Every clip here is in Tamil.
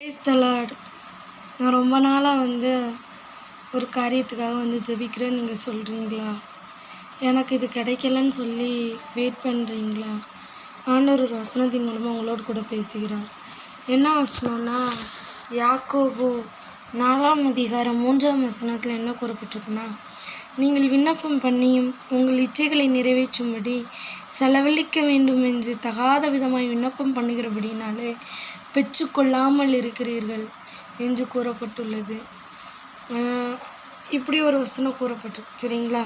ப்ரைஸ் நான் ரொம்ப நாளாக வந்து ஒரு காரியத்துக்காக வந்து ஜெபிக்கிறேன்னு நீங்கள் சொல்கிறீங்களா எனக்கு இது கிடைக்கலன்னு சொல்லி வெயிட் பண்ணுறீங்களா ஆண்டவர் ஒரு வசனத்தின் மூலமாக உங்களோடு கூட பேசுகிறார். என்ன வசனம்னா யாக்கோபு நாலாம் அதிகாரம் மூன்றாம் வசனத்தில் என்ன கூறப்பட்டிருக்குன்னா நீங்கள் விண்ணப்பம் பண்ணியும் உங்கள் இச்சைகளை நிறைவேற்றும்படி செலவழிக்க வேண்டும் என்று தகாத விதமாய் விண்ணப்பம் பண்ணுகிறபடினாலே பெற்றுக்கொள்ளாமல் இருக்கிறீர்கள் என்று கூறப்பட்டுள்ளது. இப்படி ஒரு வசனம் கூறப்பட்டிருக்கு சரிங்களா?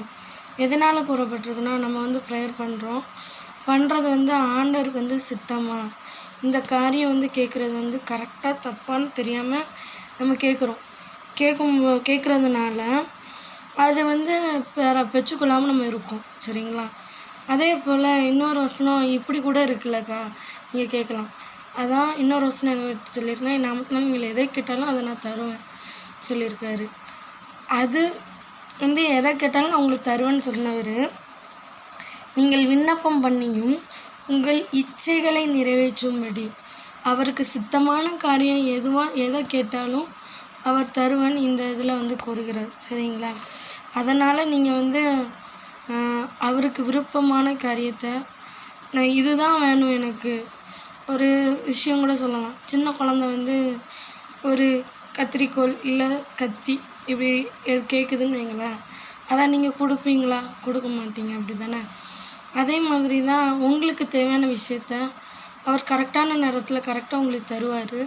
எதனால் கூறப்பட்டிருக்குன்னா நம்ம வந்து ப்ரேயர் பண்ணுறோம் பண்ணுறது வந்து ஆண்டவருக்கு வந்து சித்தமாக இந்த காரியம் வந்து கேட்குறது வந்து கரெக்டாக தப்பான்னு தெரியாமல் நம்ம கேட்குறோம். கேட்கும் கேட்குறதுனால அது வந்து பெற பெற்றுக்கொள்ளாமல் நம்ம இருக்கோம் சரிங்களா? அதே போல் இன்னொரு வசனம் இப்படி கூட இருக்குல்லக்கா நீங்கள் கேட்கலாம் அதான் இன்னொரு வசனம் என்ன சொல்லியிருக்கேன் நான் நீங்கள் எதை கேட்டாலும் அதை நான் தருவேன் சொல்லியிருக்காரு. அது வந்து எதை கேட்டாலும் நான் உங்களுக்கு தருவேன்னு சொன்னவர் நீங்கள் விண்ணப்பம் பண்ணியும் உங்கள் இச்சைகளை நிறைவேற்றும்படி அவருக்கு சித்தமான காரியம் எதுவாக எதை கேட்டாலும் அவர் தருவன் இந்த இதில் வந்து கூறுகிறார் சரிங்களா? அதனால் நீங்கள் வந்து அவருக்கு விருப்பமான காரியத்தை நான் இதுதான் வேணும் எனக்கு. ஒரு விஷயம் கூட சொல்லலாம். சின்ன குழந்த வந்து ஒரு கத்திரிக்கோள் இல்லை கத்தி இப்படி எ- கேட்குதுன்னு வைங்களேன். அதான் நீங்கள் கொடுப்பீங்களா? கொடுக்க மாட்டீங்க அப்படி தானே? அதே மாதிரி தான் உங்களுக்கு தேவையான விஷயத்த அவர் கரெக்டான நேரத்தில் கரெக்டாக உங்களுக்கு தருவார்.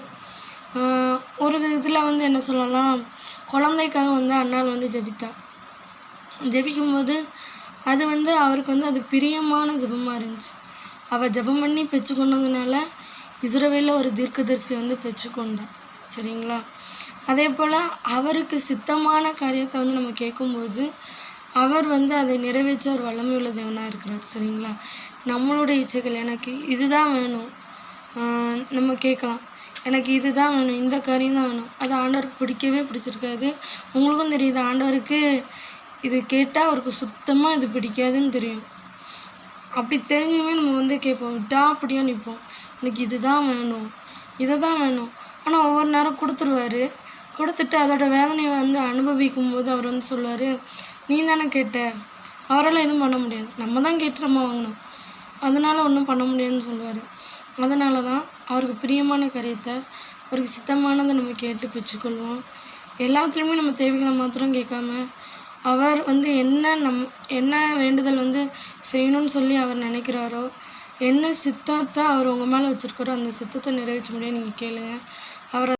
ஒரு இதில் வந்து என்ன சொல்லலாம் குழந்தைக்காக வந்து அண்ணாள் வந்து ஜெபித்தா. ஜெபிக்கும்போது அது வந்து அவருக்கு வந்து அது பிரியமான ஜெபமாக இருந்துச்சு. அவள் ஜெபம் பண்ணி பெற்றுக்கொண்டதுனால இஸ்ரவேலில் ஒரு தீர்க்கதரிசி வந்து பெற்றுக்கொண்டா. சரிங்களா? அதே போல் அவருக்கு சித்தமான காரியத்தை வந்து நம்ம கேட்கும்போது அவர் வந்து அதை நிறைவேற்ற ஒரு வல்லமை உள்ள தேவனாக இருக்கிறார். சரிங்களா? நம்மளுடைய இச்சைகள் எனக்கு இதுதான் வேணும். நம்ம கேட்கலாம். எனக்கு இதுதான் வேணும் இந்த காரியம் தான் வேணும். அது ஆண்டவருக்கு பிடிக்கவே பிடிச்சிருக்காது. உங்களுக்கும் தெரியுது ஆண்டவருக்கு இது கேட்டால் அவருக்கு சுத்தமாக இது பிடிக்காதுன்னு தெரியும். அப்படி தெரிஞ்சுமே நம்ம வந்து கேட்போம் விட்டா அப்படியே நிற்போம். எனக்கு இதுதான் வேணும் இதை தான் வேணும். ஆனால் ஒவ்வொரு நேரம் கொடுத்துருவாரு. கொடுத்துட்டு அதோட வேதனையை வந்து அனுபவிக்கும் போது அவர் வந்து சொல்லுவார் நீ தானே கேட்ட? அவரால் எதுவும் பண்ண முடியாது. நம்ம தான் கேட்டு நம்ம வாங்கணும். அதனால் ஒன்றும் பண்ண முடியாதுன்னு சொல்லுவார். அதனால தான் அவருக்கு பிரியமான காரியத்தை அவருக்கு சித்தமானதை நம்ம கேட்டு பெற்றுக்கொள்வோம். எல்லாத்துலேயுமே நம்ம தேவைகளை மாத்திரம் கேட்காம அவர் வந்து என்ன நம் என்ன வேண்டுதல் வந்து செய்யணும்னு சொல்லி அவர் நினைக்கிறாரோ என்ன சித்தத்தை அவர் உங்கள் மேலே வச்சுருக்காரோ அந்த சித்தத்தை நிறைவேற்ற முடியும் நீங்கள் கேளுங்க. அவரை